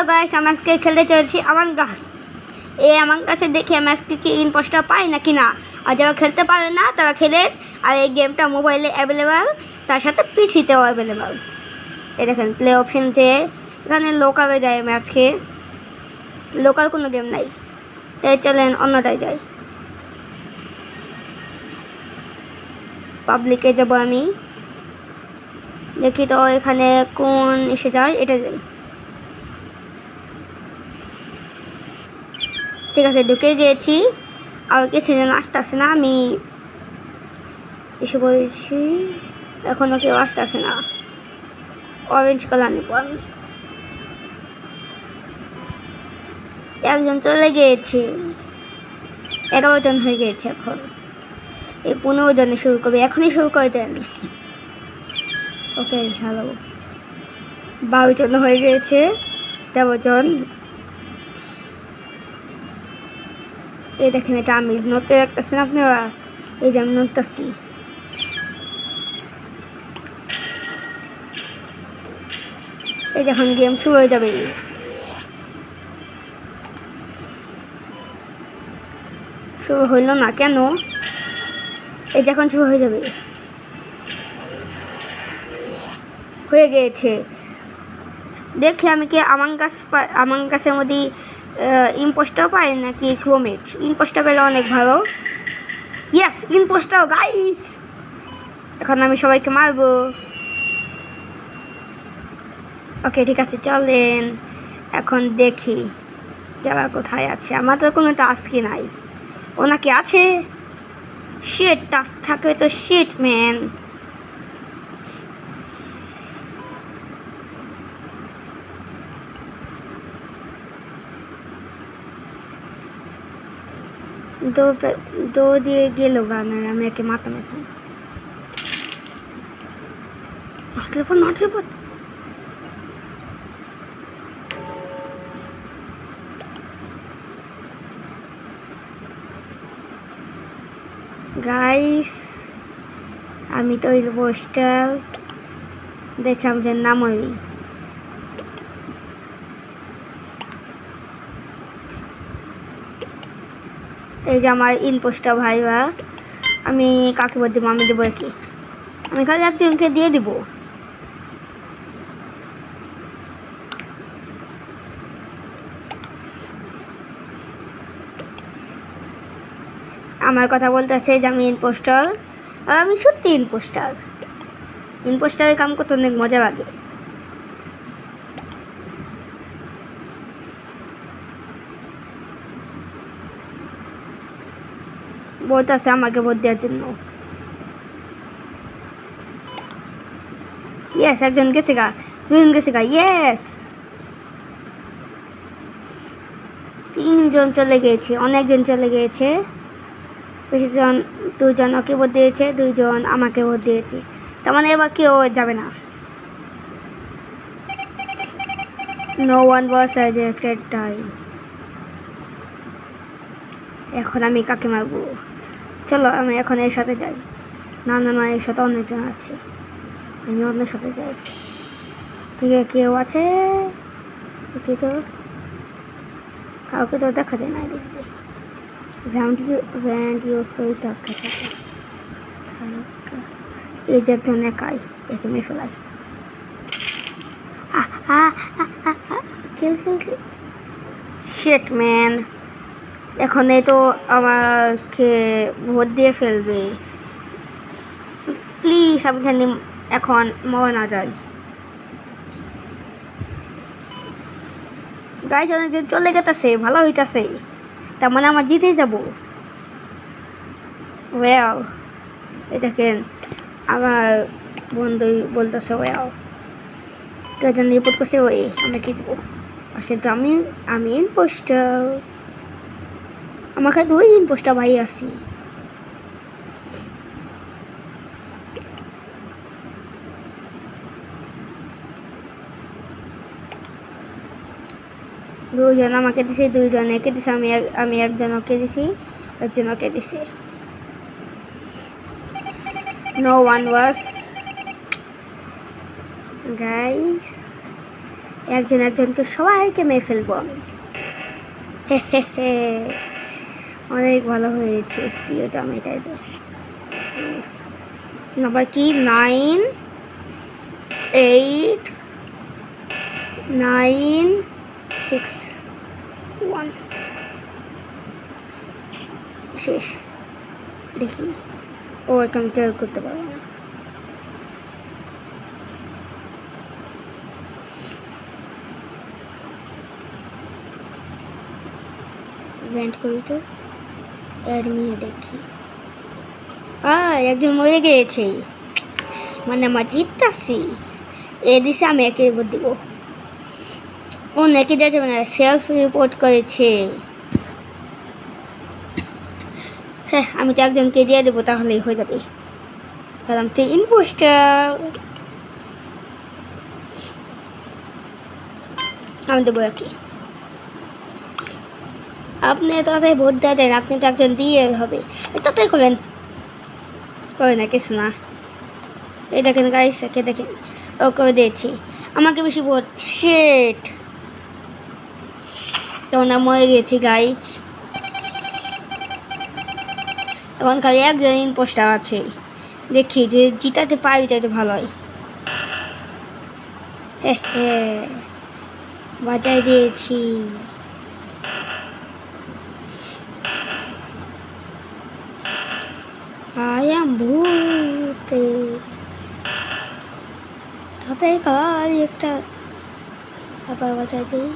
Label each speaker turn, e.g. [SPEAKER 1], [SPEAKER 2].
[SPEAKER 1] Hello guys, আমি আজকে খেলতে চলেছি আমার গাছ এই আমার কাছে দেখি আমি আজকে কি ইনপোস্টটা পাই নাকি না। আর যারা খেলতে পারে না, তারা খেলে। আর এই গেমটা মোবাইলে অ্যাভেলেবেল তার সাথে পিসিতেও অ্যাভেলেবেল এই দেখেন প্লে অপশন যে, এখানে লোকালে যায় আমি আজকে। লোকাল কোনো গেম নাই। তাই চলেন অন্যটায় যাই। পাবলিকে যাব আমি। দেখি তো এখানে কোন এসে যায়, এটা যাই ঠিক আছে ঢুকে গিয়েছি। আর কিছু জন আসতেছে না। আমি এসে বলেছি এখনও কেউ আসতেছে না। অরেঞ্জ কালার নেব আমি। একজন চলে গিয়েছে। এগারো জন হয়ে গিয়েছে এখন। এই পনেরো জনে শুরু করবে। এখনই শুরু করে দেন। ওকে হ্যালো বারো জন হয়ে গিয়েছে, তেরো জন। এই দেখেন, এটা আমি নড়তে রাখতেছেন আপনারা এই যে আমি নড়তেছি এই যখন গেম শুরু হয়ে যাবে। শুরু হইল না কেন? এই যখন শুরু হয়ে যাবে। হয়ে গিয়েছে। দেখি আমি কি আমার কাছ আমার কাছের মধ্যে ইম্পোস্টার পাই নাকি ক্রোমেট ইম্পোস্টার পেলে অনেক ভালো। ইয়েস ইম্পোস্টার গাইস এখন আমি সবাইকে মারবো। ওকে ঠিক আছে, চলেন। এখন দেখি, যারা কোথায় আছে। আমার তো কোনো টাস্কই নাই। ওনাকে আছে? শিট টাস্ক থাকবে তো শিট ম্যান দো দো দিয়ে গেল গানের আমি একে মাতাম এখন। নটলে পর গাইস আমি তো ওই পোস্টার দেখলাম যে নাম ওই এই যে আমার ইন পোস্টার ভাইবা আমি কাকে বল দেবো, আমি দেবো কি আমি খালি একজনকে দিয়ে দিব। আমার কথা বলতেছে যে আমি ইনপোস্টার, আর আমি সত্যি ইন পোস্টার ইন পোস্টারের কাম করতে অনেক মজা লাগে। বলতেছে আমাকে ভোট দেওয়ার জন্য। ইয়েস একজন গেছে গা দুজন ইয়েস তিনজন চলে গিয়েছে, অনেকজন চলে গিয়েছে। বেশিজন দুজন ওকে ভোট দিয়েছে, দুইজন আমাকে ভোট দিয়েছে। তার মানে এবার কেউ যাবে না। No one was rejected tie এখন আমি কাকে মারবো? চলো আমি এখন এর সাথে যাই না না না এর সাথে অনেকজন আছে আমি অন্যের সাথে যাই ঠিক আছে কেউ আছে কি তো কাউকে তো দেখা যায় না দিয়ে ভ্যান্ট ভ্যান্ট ইউজ করি তাকে এই যে একজন একাই একে মেয়ে ফেলাই কিল কিল শেট ম্যান এখন এই তো আমাকে ভোট দিয়ে ফেলবে। প্লিজ আমি জানি এখন মরে না যাই। গাইজ অনেকজন চলে গেতেছে, ভালো হইতাছে। তার মানে আমার জিতেই যাব। ওয়াও এই দেখেন, আমার বন্ধু বলতেছে ওয়াও কেউ যেন রিপোর্ট করছে, ওই, আমরা কি দেবো? আসলে তো আমি আমি পোস্টার আমাকে দুই দিন পোস্টার ভাই আসি দুজন আমাকে দিছে দুইজন একে দিছে, আমি আমি একজন ওকে দিছি একজন ওকে দিছি। নো ওয়ান ওয়াজ গাইস একজন একজনকে সবাইকে মেরে ফেলব আমি। হে হে হে। অনেক ভালো হয়েছে। সিওটা আমি এটাই নাম্বার কি? Nine eight nine six one শেষ। দেখি। ও আমি কেয়ার করতে পারব না। ভেন্ট করি তো অ্যাডমিনে দেখি। আ একজন মরে গিয়েছে। মানে আমার জিততাছি। এ দিছে আমি একে দিব। ও নাকি দিয়েছে মানে সেলস রিপোর্ট করেছে। হ্যাঁ আমি তো একজনকে দিয়ে দেবো, তাহলেই হয়ে যাবে। কারণ তুই ইনপোস্টার আমি দেবো একে। আপনি তাড়াতাড়ি ভোট দিয়ে দেন, আপনি তো একজন দিয়ে হবে। তাড়াতাড়ি করেন করে না, কিছু না। এই দেখেন গাইস একে দেখেন। ও করে দিয়েছি। আমাকে বেশি ভোট শেট তখন মরে গেছি গাইজ তখন খালি একজন ইনপোস্টার আছে। দেখি যে জিতাতে পারি তাই তো ভালো হয় হে হে। বাজাই দিয়েছি। I am ভূতে তাতে কাল একটা ব্যাপার বাজাই দিই